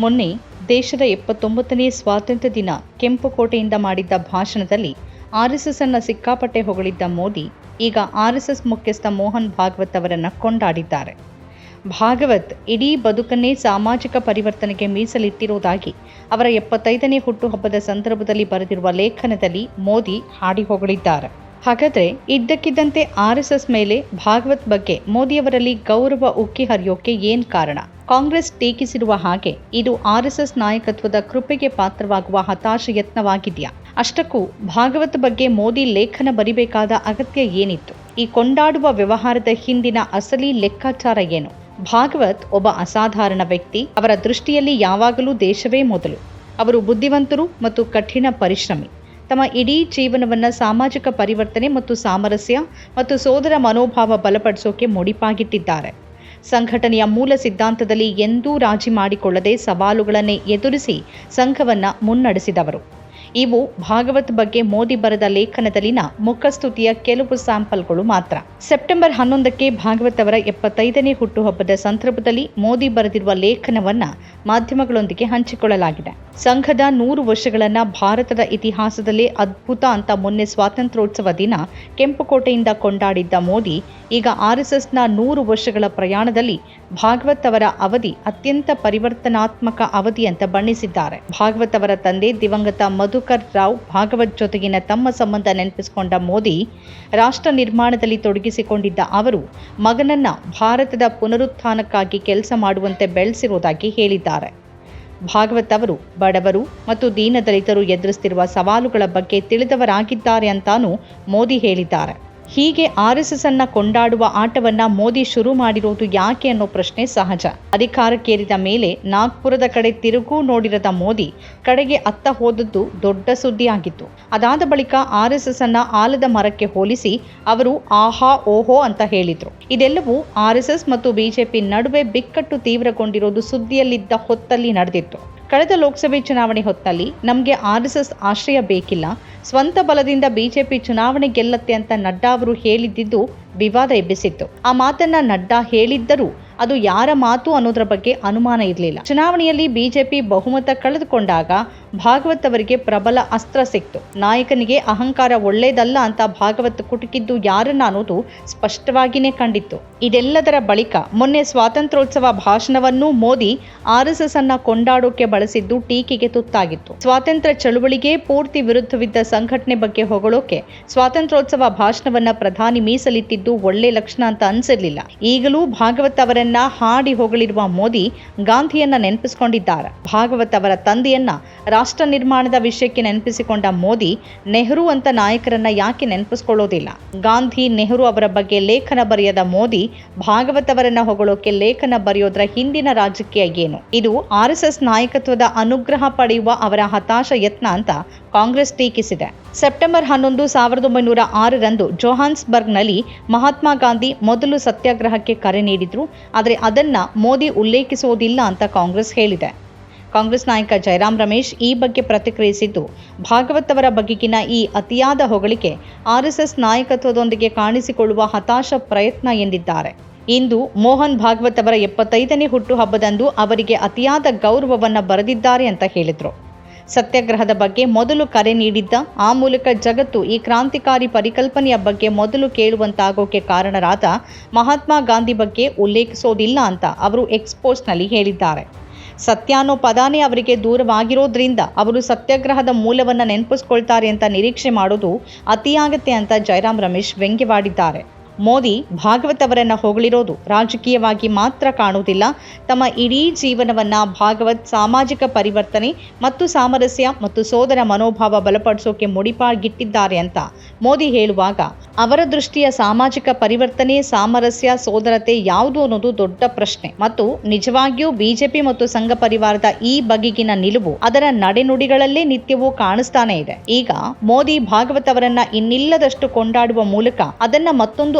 ಮೊನ್ನೆ ದೇಶದ ಎಪ್ಪತ್ತೊಂಬತ್ತನೇ ಸ್ವಾತಂತ್ರ್ಯ ದಿನ ಕೆಂಪುಕೋಟೆಯಿಂದ ಮಾಡಿದ್ದ ಭಾಷಣದಲ್ಲಿ ಆರ್ಎಸ್ಎಸ್ ಅನ್ನ ಸಿಕ್ಕಾಪಟ್ಟೆ ಹೊಗಳಿದ್ದ ಮೋದಿ, ಈಗ ಆರ್ಎಸ್ಎಸ್ ಮುಖ್ಯಸ್ಥ ಮೋಹನ್ ಭಾಗವತ್ ಅವರನ್ನ ಕೊಂಡಾಡಿದ್ದಾರೆ. ಭಾಗವತ್ ಇಡೀ ಬದುಕನ್ನೇ ಸಾಮಾಜಿಕ ಪರಿವರ್ತನೆಗೆ ಮೀಸಲಿಟ್ಟಿರುವುದಾಗಿ ಅವರ ಎಪ್ಪತ್ತೈದನೇ ಹುಟ್ಟುಹಬ್ಬದ ಸಂದರ್ಭದಲ್ಲಿ ಬರೆದಿರುವ ಲೇಖನದಲ್ಲಿ ಮೋದಿ ಹಾಡಿ ಹೊಗಳಿದ್ದಾರೆ. ಹಾಗಾದ್ರೆ ಇದ್ದಕ್ಕಿದ್ದಂತೆ ಆರ್ಎಸ್ಎಸ್ ಮೇಲೆ ಭಾಗವತ್ ಬಗ್ಗೆ ಮೋದಿಯವರಲ್ಲಿ ಗೌರವ ಉಕ್ಕಿ ಹರಿಯೋಕೆ ಏನ್ ಕಾರಣ? ಕಾಂಗ್ರೆಸ್ ಟೀಕಿಸಿರುವ ಹಾಗೆ ಇದು ಆರ್ಎಸ್ಎಸ್ ನಾಯಕತ್ವದ ಕೃಪೆಗೆ ಪಾತ್ರವಾಗುವ ಹತಾಶ ಯತ್ನವಾಗಿದೆಯಾ? ಅಷ್ಟಕ್ಕೂ ಭಾಗವತ್ ಬಗ್ಗೆ ಮೋದಿ ಲೇಖನ ಬರಿಬೇಕಾದ ಅಗತ್ಯ ಏನಿತ್ತು? ಈ ಕೊಂಡಾಡುವ ವ್ಯವಹಾರದ ಹಿಂದಿನ ಅಸಲಿ ಲೆಕ್ಕಾಚಾರ ಏನು? ಭಾಗವತ್ ಒಬ್ಬ ಅಸಾಧಾರಣ ವ್ಯಕ್ತಿ. ಅವರ ದೃಷ್ಟಿಯಲ್ಲಿ ಯಾವಾಗಲೂ ದೇಶವೇ ಮೊದಲು. ಅವರು ಬುದ್ಧಿವಂತರು ಮತ್ತು ಕಠಿಣ ಪರಿಶ್ರಮಿ. ತಮ್ಮ ಇಡೀ ಜೀವನವನ್ನ ಸಾಮಾಜಿಕ ಪರಿವರ್ತನೆ ಮತ್ತು ಸಾಮರಸ್ಯ ಮತ್ತು ಸೋದರ ಮನೋಭಾವ ಬಲಪಡಿಸೋಕೆ ಮುಡಿಪಾಗಿಟ್ಟಿದ್ದಾರೆ. ಸಂಘಟನೆಯ ಮೂಲ ಸಿದ್ಧಾಂತದಲ್ಲಿ ಎಂದೂ ರಾಜಿ ಮಾಡಿಕೊಳ್ಳದೆ ಸವಾಲುಗಳನ್ನೇ ಎದುರಿಸಿ ಸಂಘವನ್ನು ಮುನ್ನಡೆಸಿದವರು. ಇವು ಭಾಗವತ್ ಬಗ್ಗೆ ಮೋದಿ ಬರೆದ ಲೇಖನದಲ್ಲಿನ ಮುಖಸ್ತುತಿಯ ಕೆಲವು ಸ್ಯಾಂಪಲ್ಗಳು ಮಾತ್ರ. ಸೆಪ್ಟೆಂಬರ್ ಹನ್ನೊಂದಕ್ಕೆ ಭಾಗವತ್ ಅವರ ಎಪ್ಪತ್ತೈದನೇ ಹುಟ್ಟುಹಬ್ಬದ ಸಂದರ್ಭದಲ್ಲಿ ಮೋದಿ ಬರೆದಿರುವ ಲೇಖನವನ್ನ ಮಾಧ್ಯಮಗಳೊಂದಿಗೆ ಹಂಚಿಕೊಳ್ಳಲಾಗಿದೆ. ಸಂಘದ ನೂರು ವರ್ಷಗಳನ್ನ ಭಾರತದ ಇತಿಹಾಸದಲ್ಲೇ ಅದ್ಭುತ ಅಂತ ಮೊನ್ನೆ ಸ್ವಾತಂತ್ರ್ಯೋತ್ಸವ ದಿನ ಕೆಂಪುಕೋಟೆಯಿಂದ ಕೊಂಡಾಡಿದ್ದ ಮೋದಿ ಈಗ ಆರ್ಎಸ್ಎಸ್ನ ನೂರು ವರ್ಷಗಳ ಪ್ರಯಾಣದಲ್ಲಿ ಭಾಗವತ್ ಅವರ ಅವಧಿ ಅತ್ಯಂತ ಪರಿವರ್ತನಾತ್ಮಕ ಅವಧಿ ಅಂತ ಬಣ್ಣಿಸಿದ್ದಾರೆ. ಭಾಗವತ್ ಅವರ ತಂದೆ ದಿವಂಗತ ಮಧುಕರ್ ರಾವ್ ಭಾಗವತ್ ಜೊತೆಗಿನ ತಮ್ಮ ಸಂಬಂಧ ನೆನಪಿಸಿಕೊಂಡ ಮೋದಿ, ರಾಷ್ಟ್ರ ನಿರ್ಮಾಣದಲ್ಲಿ ತೊಡಗಿಸಿಕೊಂಡಿದ್ದ ಅವರು ಮಗನನ್ನ ಭಾರತದ ಪುನರುತ್ಥಾನಕ್ಕಾಗಿ ಕೆಲಸ ಮಾಡುವಂತೆ ಬೆಳೆಸಿರುವುದಾಗಿ ಹೇಳಿದ್ದಾರೆ. ಭಾಗವತ್ ಅವರು ಬಡವರು ಮತ್ತು ದೀನದಲಿತರು ಎದುರಿಸುತ್ತಿರುವ ಸವಾಲುಗಳ ಬಗ್ಗೆ ತಿಳಿದವರಾಗಿದ್ದಾರೆ ಅಂತಾನೂ ಮೋದಿ ಹೇಳಿದ್ದಾರೆ. ಹೀಗೆ ಆರ್ ಎಸ್ ಎಸ್ ಅನ್ನ ಕೊಂಡಾಡುವ ಆಟವನ್ನ ಮೋದಿ ಶುರು ಮಾಡಿರುವುದು ಯಾಕೆ ಅನ್ನೋ ಪ್ರಶ್ನೆ ಸಹಜ. ಅಧಿಕಾರಕ್ಕೇರಿದ ಮೇಲೆ ನಾಗ್ಪುರದ ಕಡೆ ತಿರುಗೂ ನೋಡಿರದ ಮೋದಿ ಕಡೆಗೆ ಅತ್ತ ಹೋದದ್ದು ದೊಡ್ಡ ಸುದ್ದಿಯಾಗಿತ್ತು. ಅದಾದ ಬಳಿಕ ಆರ್ ಎಸ್ ಎಸ್ ಅನ್ನ ಆಲದ ಮರಕ್ಕೆ ಹೋಲಿಸಿ ಅವರು ಆಹಾ, ಓಹೋ ಅಂತ ಹೇಳಿದ್ರು. ಇದೆಲ್ಲವೂ ಆರ್ಎಸ್ಎಸ್ ಮತ್ತು ಬಿಜೆಪಿ ನಡುವೆ ಬಿಕ್ಕಟ್ಟು ತೀವ್ರಗೊಂಡಿರೋದು ಸುದ್ದಿಯಲ್ಲಿದ್ದ ಹೊತ್ತಲ್ಲಿ ನಡೆದಿತ್ತು. ಕಳೆದ ಲೋಕಸಭೆ ಚುನಾವಣೆ ಹೊತ್ತಲ್ಲಿ ನಮಗೆ ಆರ್ಎಸ್ಎಸ್ ಆಶ್ರಯ ಬೇಕಿಲ್ಲ, ಸ್ವಂತ ಬಲದಿಂದ ಬಿಜೆಪಿ ಚುನಾವಣೆ ಗೆಲ್ಲತ್ತೆ ಅಂತ ನಡ್ಡಾ ಅವರು ಹೇಳಿದ್ದಿದ್ದು ವಿವಾದ ಎಬ್ಬಿಸಿತ್ತು. ಆ ಮಾತನ್ನ ನಡ್ಡಾ ಹೇಳಿದ್ದರೂ ಅದು ಯಾರ ಮಾತು ಅನ್ನೋದರ ಬಗ್ಗೆ ಅನುಮಾನ ಇರಲಿಲ್ಲ. ಚುನಾವಣೆಯಲ್ಲಿ ಬಿಜೆಪಿ ಬಹುಮತ ಕಳೆದುಕೊಂಡಾಗ ಭಾಗವತ್ ಅವರಿಗೆ ಪ್ರಬಲ ಅಸ್ತ್ರ ಸಿಕ್ತು. ನಾಯಕನಿಗೆ ಅಹಂಕಾರ ಒಳ್ಳೇದಲ್ಲ ಅಂತ ಭಾಗವತ್ ಕುಟುಕಿದ್ದು ಯಾರನ್ನ ಅನ್ನೋದು ಸ್ಪಷ್ಟವಾಗಿನೇ ಕಂಡಿತ್ತು. ಇದೆಲ್ಲದರ ಬಳಿಕ ಮೊನ್ನೆ ಸ್ವಾತಂತ್ರ್ಯೋತ್ಸವ ಭಾಷಣವನ್ನು ಮೋದಿ ಆರ್ಎಸ್ಎಸ್ ಅನ್ನ ಕೊಂಡಾಡೋಕೆ ಬಳಸಿದ್ದು ಟೀಕೆಗೆ ತುತ್ತಾಗಿತ್ತು. ಸ್ವಾತಂತ್ರ್ಯ ಚಳುವಳಿಗೆ ಪೂರ್ತಿ ವಿರುದ್ಧವಿದ್ದ ಸಂಘಟನೆ ಬಗ್ಗೆ ಹೊಗಳೋಕೆ ಸ್ವಾತಂತ್ರ್ಯೋತ್ಸವ ಭಾಷಣವನ್ನ ಪ್ರಧಾನಿ ಮೀಸಲಿಟ್ಟಿದ್ದು ಒಳ್ಳೆ ಲಕ್ಷಣ ಅಂತ ಅನ್ಸಿರ್ಲಿಲ್ಲ. ಈಗಲೂ ಭಾಗವತ್ ಅವರನ್ನ ಹಾಡಿ ಹೊಗಳಿರುವ ಮೋದಿ ಗಾಂಧಿಯನ್ನ ನೆನಪಿಸಿಕೊಂಡಿದ್ದಾರೆ. ಭಾಗವತ್ ಅವರ ತಂದೆಯನ್ನ ರಾಷ್ಟ್ರ ನಿರ್ಮಾಣದ ವಿಷಯಕ್ಕೆ ನೆನಪಿಸಿಕೊಂಡ ಮೋದಿ, ನೆಹರು ಅಂತ ನಾಯಕರನ್ನ ಯಾಕೆ ನೆನಪಿಸ್ಕೊಳ್ಳೋದಿಲ್ಲ? ಗಾಂಧಿ, ನೆಹರು ಅವರ ಬಗ್ಗೆ ಲೇಖನ ಬರೆಯದ ಮೋದಿ, ಭಾಗವತ್ ಅವರನ್ನ ಹೊಗಳೋಕೆ ಲೇಖನ ಬರೆಯೋದ್ರ ಹಿಂದಿನ ರಾಜಕೀಯ ಏನು? ಇದು ಆರ್ಎಸ್ಎಸ್ ನಾಯಕತ್ವದ ಅನುಗ್ರಹ ಪಡೆಯುವ ಅವರ ಹತಾಶ ಯತ್ನ ಅಂತ ಕಾಂಗ್ರೆಸ್ ಟೀಕಿಸಿದೆ. ಸೆಪ್ಟೆಂಬರ್ ಹನ್ನೊಂದು ಸಾವಿರದ ಒಂಬೈನೂರ ಆರರಂದು ಜೋಹಾನ್ಸ್ಬರ್ಗ್ನಲ್ಲಿ ಮಹಾತ್ಮ ಗಾಂಧಿ ಮೊದಲು ಸತ್ಯಾಗ್ರಹಕ್ಕೆ ಕರೆ ನೀಡಿದ್ರು, ಆದರೆ ಅದನ್ನ ಮೋದಿ ಉಲ್ಲೇಖಿಸುವುದಿಲ್ಲ ಅಂತ ಕಾಂಗ್ರೆಸ್ ಹೇಳಿದೆ. ಕಾಂಗ್ರೆಸ್ ನಾಯಕ ಜಯರಾಮ್ ರಮೇಶ್ ಈ ಬಗ್ಗೆ ಪ್ರತಿಕ್ರಿಯಿಸಿದ್ದು. ಭಾಗವತ್ ಅವರ ಬಗೆಗಿನ ಈ ಅತಿಯಾದ ಹೊಗಳಿಕೆ ಆರ್ಎಸ್ಎಸ್ ನಾಯಕತ್ವದೊಂದಿಗೆ ಕಾಣಿಸಿಕೊಳ್ಳುವ ಹತಾಶ ಪ್ರಯತ್ನ ಎಂದಿದ್ದಾರೆ. ಇಂದು ಮೋಹನ್ ಭಾಗವತ್ ಅವರ ಎಪ್ಪತ್ತೈದನೇ ಹುಟ್ಟುಹಬ್ಬದಂದು ಅವರಿಗೆ ಅತಿಯಾದ ಗೌರವವನ್ನು ಬರೆದಿದ್ದಾರೆ ಅಂತ ಹೇಳಿದರು. ಸತ್ಯಾಗ್ರಹದ ಬಗ್ಗೆ ಮೊದಲು ಕರೆ ನೀಡಿದ್ದ, ಆ ಮೂಲಕ ಜಗತ್ತು ಈ ಕ್ರಾಂತಿಕಾರಿ ಪರಿಕಲ್ಪನೆಯ ಬಗ್ಗೆ ಮೊದಲು ಕೇಳುವಂತಾಗೋಕೆ ಕಾರಣರಾದ ಮಹಾತ್ಮ ಗಾಂಧಿ ಬಗ್ಗೆ ಉಲ್ಲೇಖಿಸೋದಿಲ್ಲ ಅಂತ ಅವರು ಎಕ್ಸ್ಪೋಸ್ಟ್ನಲ್ಲಿ ಹೇಳಿದ್ದಾರೆ. ಸತ್ಯ ಅನ್ನೋ ಪದಾನೇ ಅವರಿಗೆ ದೂರವಾಗಿರೋದ್ರಿಂದ ಅವರು ಸತ್ಯಾಗ್ರಹದ ಮೂಲವನ್ನು ನೆನಪಿಸ್ಕೊಳ್ತಾರೆ ಅಂತ ನಿರೀಕ್ಷೆ ಮಾಡೋದು ಅತಿಯಾಗತ್ತೆ ಅಂತ ಜಯರಾಮ್ ರಮೇಶ್ ವ್ಯಂಗ್ಯವಾಡಿದ್ದಾರೆ. ಮೋದಿ ಭಾಗವತ್ ಅವರನ್ನ ಹೊಗಳಿರೋದು ರಾಜಕೀಯವಾಗಿ ಮಾತ್ರ ಕಾಣುವುದಿಲ್ಲ. ತಮ್ಮ ಇಡೀ ಜೀವನವನ್ನ ಭಾಗವತ್ ಸಾಮಾಜಿಕ ಪರಿವರ್ತನೆ ಮತ್ತು ಸಾಮರಸ್ಯ ಮತ್ತು ಸೋದರ ಮನೋಭಾವ ಬಲಪಡಿಸೋಕೆ ಮುಡಿಪಾಗಿಟ್ಟಿದ್ದಾರೆ ಅಂತ ಮೋದಿ ಹೇಳುವಾಗ, ಅವರ ದೃಷ್ಟಿಯ ಸಾಮಾಜಿಕ ಪರಿವರ್ತನೆ, ಸಾಮರಸ್ಯ, ಸೋದರತೆ ಯಾವುದು ಅನ್ನೋದು ದೊಡ್ಡ ಪ್ರಶ್ನೆ. ಮತ್ತು ನಿಜವಾಗಿಯೂ ಬಿಜೆಪಿ ಮತ್ತು ಸಂಘ ಪರಿವಾರದ ಈ ಬಗೆಗಿನ ನಿಲುವು ಅದರ ನಡೆನುಡಿಗಳಲ್ಲೇ ನಿತ್ಯವೂ ಕಾಣಿಸ್ತಾನೆ ಇದೆ. ಈಗ ಮೋದಿ ಭಾಗವತ್ ಅವರನ್ನ ಇನ್ನಿಲ್ಲದಷ್ಟು ಕೊಂಡಾಡುವ ಮೂಲಕ ಅದನ್ನ ಮತ್ತೊಂದು